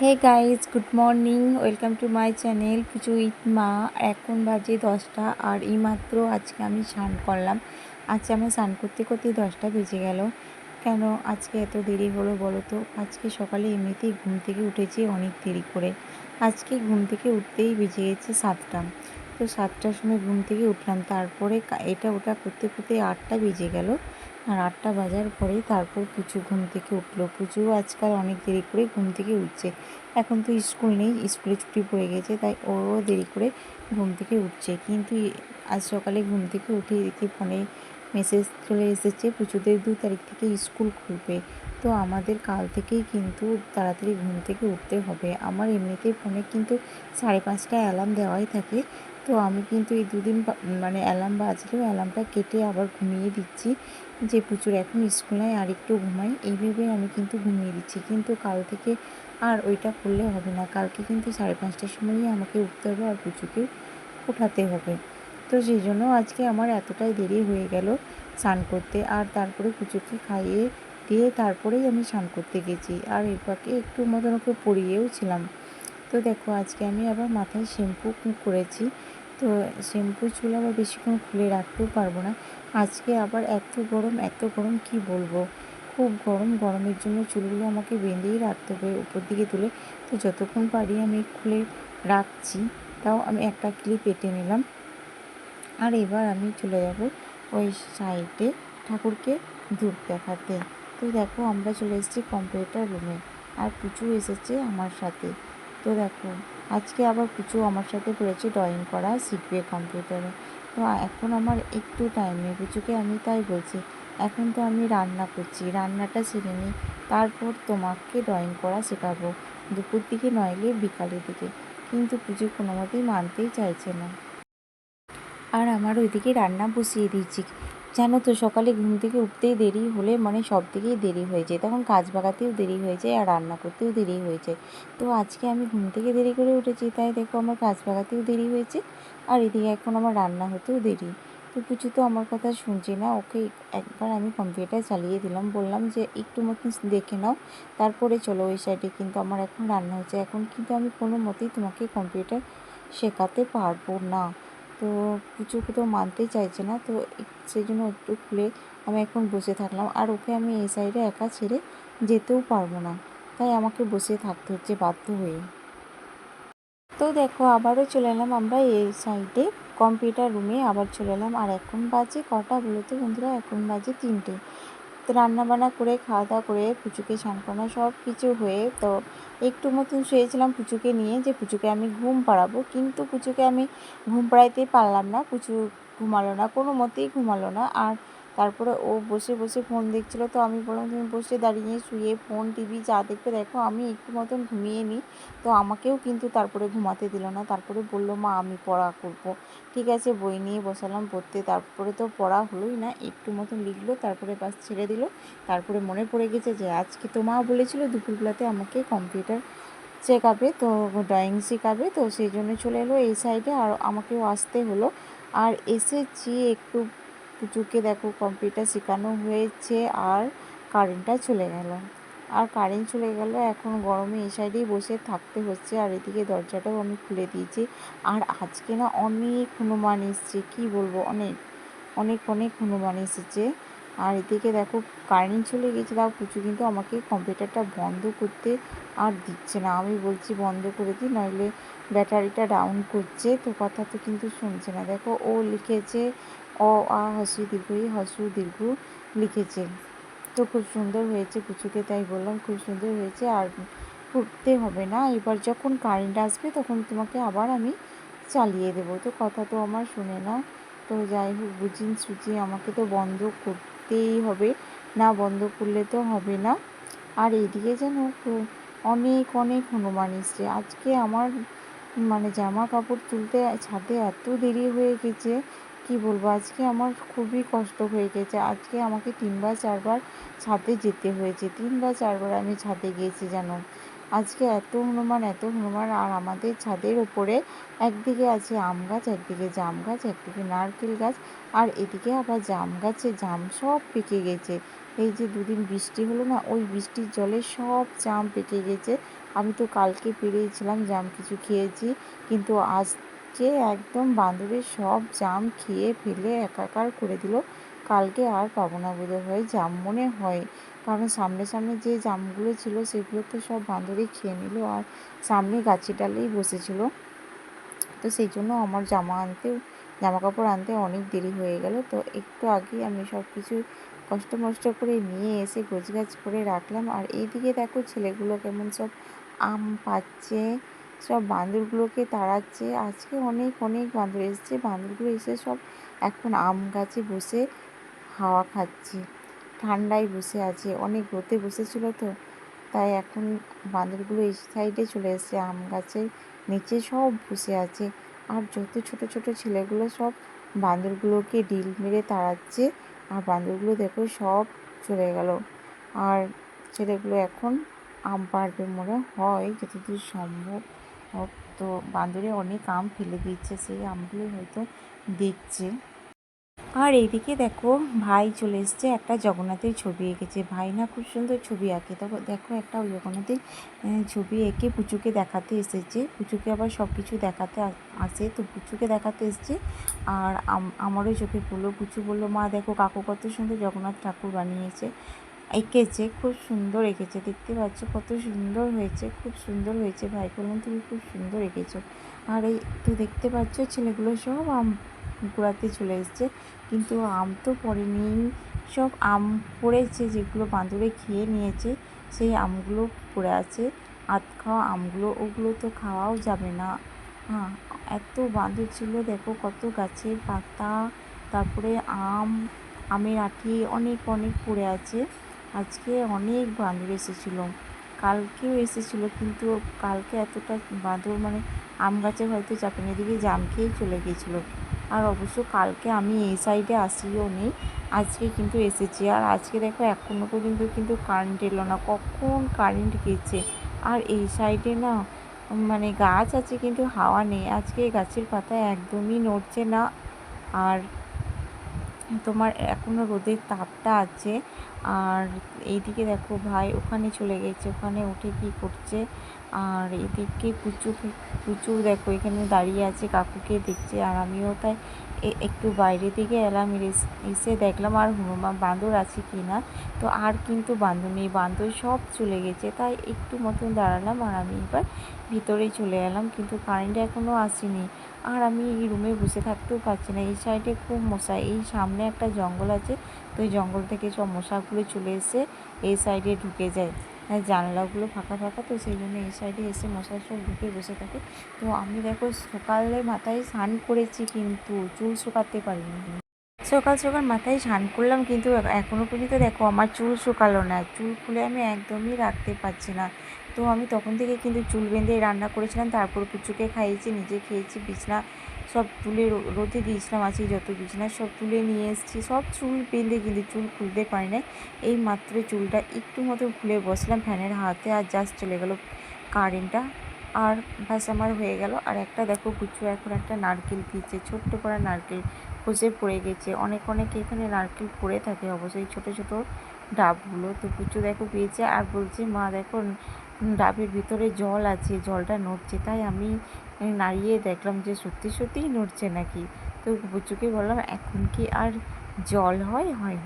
Hey guys good morning welcome to my channel Pujo with Ma এখন বাজে দশটা আর এইমাত্র আজকে আমি স্নান করলাম। আজকে আমার স্নান করতে করতে দশটা বেজে গেল। কেন আজকে এত দেরি হলো বলো তো? আজকে সকালে এমনিতেই ঘুম থেকে উঠেছি অনেক দেরি করে। আজকে ঘুম থেকে উঠতেই বেজে গেছে সাতটা। তো সাতটার সময় ঘুম থেকে উঠলাম। তারপরে এটা ওটা করতে করতে আটটা বেজে গেল। আর আটটা বাজার পরে তারপর পুচু ঘুম থেকে উঠল। পুচু আজকাল অনেক দেরি করে ঘুম থেকে উঠছে। এখন তো স্কুল নেই, স্কুলে ছুটি পড়ে গেছে, তাই ওরও দেরি করে ঘুম থেকে উঠছে। কিন্তু আজ সকালে ঘুম থেকে উঠে দেখি ফোনে মেসেজ চলে এসেছে পুচুদের দু তারিখ থেকে স্কুল খুলবে। তো আমাদের কাল থেকেই কিন্তু তাড়াতাড়ি ঘুম থেকে উঠতে হবে। আমার এমনিতেই ফোনে কিন্তু সাড়ে পাঁচটা অ্যালার্ম দেওয়াই থাকে। তো আমি কিন্তু এই দুদিন মানে অ্যালার্ম বাজলেও অ্যালার্মটা কেটে আবার ঘুমিয়ে দিচ্ছি। যে প্রচুর এখন স্কুল নাই, আর একটু ঘুমাই এইভাবে আমি কিন্তু ঘুমিয়ে দিচ্ছি। কিন্তু কাল থেকে আর ওইটা করলে হবে না। কালকে কিন্তু সাড়ে পাঁচটার সময়ই আমাকে উঠতে হবে আর পুচুকে উঠাতে হবে। তো সেই জন্য আজকে আমার এতটাই দেরি হয়ে গেল স্নান করতে। আর তারপরে পুচুকে খাইয়ে দিয়ে তারপরেই আমি স্নান করতে গেছি। আর এরপরকে একটু মতন ওকে পরিয়েও ছিলাম। তো দেখো, আজকে আমি আবার মাথায় শ্যাম্পু করেছি। তো শ্যাম্পুর চুল আবার বেশিক্ষণ খুলে রাখতেও পারব না। আজকে আবার এত গরম এত গরম, কি বলব? খুব গরম, গরমের জন্য চুলগুলো আমাকে বেঁধেই রাখতে হবে উপর দিকে তুলে। তো যতক্ষণ পারি আমি খুলে রাখছি, তাও আমি একটা ক্লিপ এঁটে নিলাম। আর এবার আমি চলে যাব ওই সাইডে ঠাকুরকে ধূপ দেখাতে। তো দেখো, আমরা চলে এসেছি কম্পিউটার রুমে। আর পুচু এসেছে আমার সাথে। তো দেখো আজকে আবার কিছু আমার সাথে পড়েছে ড্রয়িং করা শিখবে কম্পিউটারে তো এখন আমার একটু টাইম নেই পুচুকে, আমি তাই বলছি, এখন তো আমি রান্না করছি, রান্নাটা সেরে নিই। তারপর তোমাকে ড্রয়িং করা শেখাবো, দুপুর দিকে নইলে বিকালের দিকে। কিন্তু পুজো কোনো মতেই মানতেই চাইছে না। আর আমার ওইদিকে রান্না বসিয়ে দিচ্ছি জানো তো, সকালে ঘুম থেকে উঠতেই দেরি হলে মানে সব দিকেই দেরি হয়ে যায়। তখন কাজ বাগাতেও দেরি হয়ে যায় আর রান্না করতেও দেরি হয়ে যায়। তো আজকে আমি ঘুম থেকে দেরি করে উঠেছি, তাই দেখো আমার কাজ বাগাতেও দেরি হয়েছে আর এদিকে এখন আমার রান্না হতেও দেরি। তো কিছু তো আমার কথা শুনছে না, ওকে একবার আমি কম্পিউটার চালিয়ে দিলাম, বললাম যে একটু মতন দেখে নাও, তারপরে চলো ওই সাইডে কিন্তু আমার এখন রান্না হয়েছে, এখন কিন্তু আমি কোনো মতেই তোমাকে কম্পিউটার শেখাতে পারব না। তো কিছু তো মানতেই চাইছে না, তো সেই জন্য একটু খুলে আমি এখন বসে থাকলাম। আর ওকে আমি এই সাইডে একা ছেড়ে যেতেও পারব না, তাই আমাকে বসে থাকতে হচ্ছে বাধ্য হয়ে। তো দেখো, আবারও চলে এলাম আমরা এই সাইডে কম্পিউটার রুমে আবার চলে এলাম। আর এখন বাজে কটা বলো তো বন্ধুরা? এখন বাজে তিনটে। তো রান্নাবান্না করে খাওয়া দাওয়া করে পুচুকে স্নান করানো সব কিছু হয়ে তো একটু মতন শুয়েছিলাম পুচুকে নিয়ে যে পুচুকে আমি ঘুম পাড়াবো। কিন্তু পুচুকে আমি ঘুম পাড়াইতে পারলাম না, পুচু ঘুমালো না, কোনো মতেই ঘুমালো না। আর তারপরে ও বসে বসে ফোন দেখছিলো। তো আমি বললাম, তুমি বসে দাঁড়িয়ে শুয়ে ফোন টিভি যা দেখবে দেখো, আমি একটু মতন ঘুমিয়ে নিই তো আমাকেও কিন্তু তারপরে ঘুমাতে দিল না। তারপরে বলল, মা, আমি পড়া করব। ঠিক আছে, বই নিয়ে বসালাম পড়তে। তারপরে তো পড়া হলোই না, একটু মতন লিখলো, তারপরে বাস ছেড়ে দিল। তারপরে মনে পড়ে গেছে যে, আজকে তো মা বলেছিল দুপুরবেলাতে আমাকে কম্পিউটার শেখাবে, তো ড্রয়িং শেখাবে, তো সেই জন্য চলে এলো এই সাইডে আর আমাকেও আসতে হলো। আর এসেছি একটু পুচুকে দেখো কম্পিউটার শেখানো হয়েছে আর কারেন্টটা চলে গেল। আর কারেন্ট চলে গেল, এখন গরমে এই সাইডেই বসে থাকতে হচ্ছে আর এদিকে দরজাটাও আমি খুলে দিয়েছি। আর আজকে না অনেক হনুমান এসছে, কী বলব, অনেক অনেক অনেক হনুমান এসেছে। আর এদিকে দেখো কারেন্ট চলে গেছে, তাও পুচু কিন্তু আমাকে কম্পিউটারটা বন্ধ করতে আর দিচ্ছে না। আমি বলছি বন্ধ করে দিই নইলে ব্যাটারিটা ডাউন করছে, তো কথা তো কিন্তু শুনছে না। দেখো ও লিখেছে অ, আ, হসু, দীর্ঘ, ই, হসু, দীর্ঘ লিখেছে। তো খুব সুন্দর হয়েছে পুচুকে তাই বললাম খুব সুন্দর হয়েছে আর করতে হবে না। এবার যখন কারেন্ট আসবে তখন তোমাকে আবার আমি চালিয়ে দেবো। তো কথা তো আমার শুনে না তো যাই হোক, বুঝিন সুচি আমাকে তো বন্ধ করতেই হবে। না বন্ধ করলে তো হবে না। আর এদিকে যেন অনেক অনেক হনুমান এসছে। আজকে আমার মানে জামা কাপড় তুলতে ছাদে এত দেরি হয়ে গেছে। কি বলব? আজকে আমার খুবই কষ্ট হয়ে গেছে। আজকে আমাকে তিনবার, চারবার ছাদে যেতে হয়েছে। তিনবার, চারবার আমি ছাদে গিয়েছি জানো? আজকে এত হনুমান এত হনুমান, আর আমাদের ছাদের ওপরে একদিকে আছে আম গাছ, একদিকে জাম গাছ, একদিকে নারকেল গাছ, আর এদিকে আবার জাম গাছে জাম সব পেকে গেছে। এই যে দুদিন বৃষ্টি হলো না, ওই বৃষ্টির জলে সব জাম পেকে গেছে। আমি তো কালকে পেরিয়েছিলাম জাম কিছু খেয়েছি, কিন্তু আজকে একদম বান্দরের সব জাম খেয়ে ফেলে একাকার করে দিল। কালকে আর পাবো না বোধ হয় জাম মনে হয়। কারণ সামনে সামনে যে জামগুলো ছিল সেগুলো তো সব বান্দরই খেয়ে নিল আর সামনে গাছের ডালেই বসেছিল। তো সেই জন্য আমার জামা আনতে জামা কাপড় আনতে অনেক দেরি হয়ে গেল। তো একটু আগেই আমি সব কিছু কষ্ট মষ্ট করে নিয়ে এসে গোছগাছ করে রাখলাম। আর এইদিকে দেখো ছেলেগুলো কেমন সব আম পাচ্ছে। সব বান্দরগুলোকে তাড়াচ্ছে। আজকে অনেক অনেক বান্দর এসছে। বান্দরগুলো এসে সব এখন আম গাছে বসে হাওয়া খাচ্ছে। ঠান্ডায় বসে আছে। অনেক রোদে বসেছিল তো। তাই এখন বান্দরগুলো এই সাইডে চলে এসছে আম গাছের নিচে সব বসে আছে। আর যত ছোট ছোট ছেলেগুলো সব বান্দরগুলোকে ডিল মেরে তাড়াচ্ছে। আর বান্দরগুলো দেখো সব চলে গেল। আর ছেলেগুলো এখন আম পাড়বে মনে হয়, যতদূর সম্ভব। তো বান্দরে অনেক আম ফেলে দিচ্ছে সেই আমগুলো হয়তো দেখছে। আর এইদিকে দেখো, ভাই চলে এসছে, একটা জগন্নাথের ছবি এঁকেছে। ভাই না খুব সুন্দর ছবি আঁকে। তখন দেখো একটা জগন্নাথের ছবি এঁকে পুচুকে দেখাতে এসেছে। পুচুকে আবার সব কিছু দেখাতে আসে। তো পুচুকে দেখাতে এসছে। আর আমারও চোখে পড়ল। পুচু বলল, মা, দেখো কাকু কত সুন্দর জগন্নাথ ঠাকুর বানিয়েছে। এঁকেছে, খুব সুন্দর এঁকেছে। দেখতে পাচ্ছ কত সুন্দর হয়েছে, খুব সুন্দর হয়েছে। ভাই বললাম তুমি খুব সুন্দর এঁকেছো। আর এই তো দেখতে পাচ্ছ ছেলেগুলো সব আম কুড়াতে চলে এসছে। কিন্তু আম তো পড়েনি। সব আম পড়েছে যেগুলো বাঁদরে খেয়ে নিয়েছে, সেই আমগুলো পড়ে আছে। আধ খাওয়া আমগুলো, ওগুলো তো খাওয়াও যাবে না। হ্যাঁ এত বাঁদর ছিল, দেখো কত গাছের পাতা, তারপরে আম, আমের আঠি অনেক অনেক পড়ে আছে। আজকে অনেক বাঁদর এসেছিল। কালকেও এসেছিল, কিন্তু কালকে এতটা বাঁদর মানে আম গাছে হয়তো চাপেন, এদিকে জাম খেয়েই চলে গিয়েছিল। আর অবশ্য কালকে আমি এই সাইডে আসিও নি, আজকে কিন্তু এসেছি। আর আজকে দেখো এখনও পর্যন্ত কিন্তু কারেন্ট এলো না, কখন কারেন্ট গেছে? আর এই সাইডে না মানে গাছ আছে কিন্তু হাওয়া নেই, আজকে গাছের পাতা একদমই নড়ছে না। আর তোমার এখনও রোদের তাপটা আছে। আর এইদিকে দেখো ভাই, ওখানে চলে গেছে, ওখানে উঠে কি করছে? আর এদিকে পুচু পুচু দেখো, এখানে দাঁড়িয়ে আছে, কাকুকে দেখছে, আর আমিও তাই একটু বাইরে দিকে এলাম, এসে দেখলাম আর হনুমান বান্দর আছে কি না? তো আর কিন্তু বান্দর নেই বান্দর সব চলে গেছে, তাই একটু মতন দাঁড়ালাম, আর আমি এবার ভিতরে চলে এলাম, কিন্তু কারেন্ট এখনও আসেনি। আর আমি এই রুমে বসে থাকতেও পারছি না। এই সাইডে খুব মশা। এই সামনে একটা জঙ্গল আছে। তো এই জঙ্গল থেকে সব মশাগুলো চলে এসে এই সাইডে ঢুকে যায়। হ্যাঁ জানলাগুলো ফাঁকা ফাঁকা। তো সেই জন্য এই সাইডে এসে মশার সব ঢুকে বসে থাকে। তো আমি দেখো সকালে মাথায় স্নান করেছি, কিন্তু চুল শুকাতে পারিনি। সকাল সকাল মাথায় স্নান করলাম, কিন্তু এখনও পর্যন্ত দেখো আমার চুল শুকালো না। চুল খুলে আমি একদমই রাখতে পারছি না। তো আমি তখন থেকে কিন্তু চুল বেঁধে রান্না করেছিলাম, তারপর কুচুকে খাইয়েছি, নিজে খেয়েছি, বিছনা সব তুলে রোদে দিয়েছিলাম আছে যত বিছনা সব তুলে নিয়ে এসেছি, সব চুল বেঁধে কিন্তু চুল খুলতে পারি না এই মাত্র চুলটা একটু মতো খুলে বসলাম ফ্যানের হাতে আর জাস্ট চলে গেল কারেন্টটা আর ব্যাস আমার হয়ে গেল, আর একটা দেখো কুচু এখন একটা নারকেল দিচ্ছে, ছোট্ট করে নারকেল খসে পড়ে গেছে, অনেক অনেক এখানে নারকেল পড়ে থাকে, অবশ্যই ছোট ছোট ডাবগুলো, তো কুচু দেখো পেয়েছে, আর বলছে, মা দেখো ডাবের ভিতরে জল আছে, জলটা নড়ছে, তাই আমি নাড়িয়ে দেখলাম যে সত্যি সত্যিই নড়ছে নাকি। তো বুচুকে বললাম, এখন কি আর জল হয় হয়।